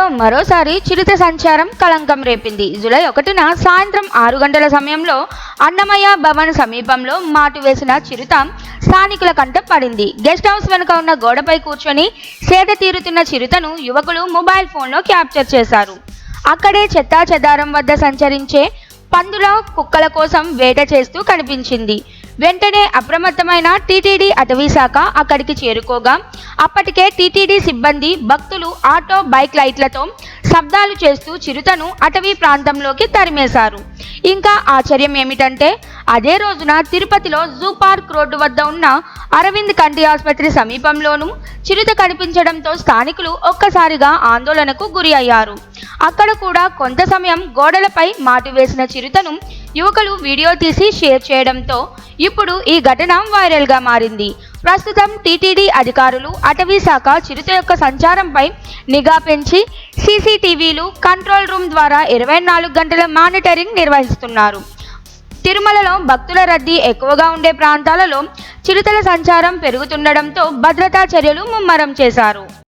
తిరుమలలో మరోసారి చిరుత సంచారం కలంకం రేపింది. జూలై ఒకటిన సాయంత్రం ఆరు గంటల సమయంలో అన్నమయ్య భవన్ సమీపంలో మాటు వేసిన చిరుత స్థానికుల కంట పడింది. గెస్ట్ హౌస్ వెనుక ఉన్న గోడపై కూర్చొని సేద తీరుతున్న చిరుతను యువకులు మొబైల్ ఫోన్లో క్యాప్చర్ చేశారు. అక్కడే చెత్తా చెదారం వద్ద సంచరించే పందుల కుక్కల కోసం వేట చేస్తూ కనిపించింది. వెంటనే అప్రమత్తమైన టీటీడీ అటవీ శాఖ అక్కడికి చేరుకోగా అప్పటికే టీటీడీ సిబ్బంది భక్తులు ఆటో బైక్ లైట్లతో శబ్దాలు చేస్తూ చిరుతను అటవీ ప్రాంతంలోకి తరిమేశారు. ఇంకా ఆశ్చర్యం ఏమిటంటే అదే రోజున తిరుపతిలో జూ పార్క్ రోడ్డు వద్ద ఉన్న అరవింద్ కంటి ఆసుపత్రి సమీపంలోనూ చిరుత కనిపించడంతో స్థానికులు ఒక్కసారిగా ఆందోళనకు గురి అయ్యారు. అక్కడ కూడా కొంత సమయం గోడలపై మాటు వేసిన చిరుతను యువకులు వీడియో తీసి షేర్ చేయడంతో ఇప్పుడు ఈ ఘటన వైరల్గా మారింది. ప్రస్తుతం టీటీడీ అధికారులు అటవీ శాఖ చిరుత యొక్క సంచారంపై నిఘా పెంచి సీసీటీవీలు కంట్రోల్ రూమ్ ద్వారా ఇరవై నాలుగు గంటల మానిటరింగ్ నిర్వహిస్తున్నారు. తిరుమలలో భక్తుల రద్దీ ఎక్కువగా ఉండే ప్రాంతాలలో చిరుతల సంచారం పెరుగుతుండడంతో భద్రతా చర్యలు ముమ్మరం చేశారు.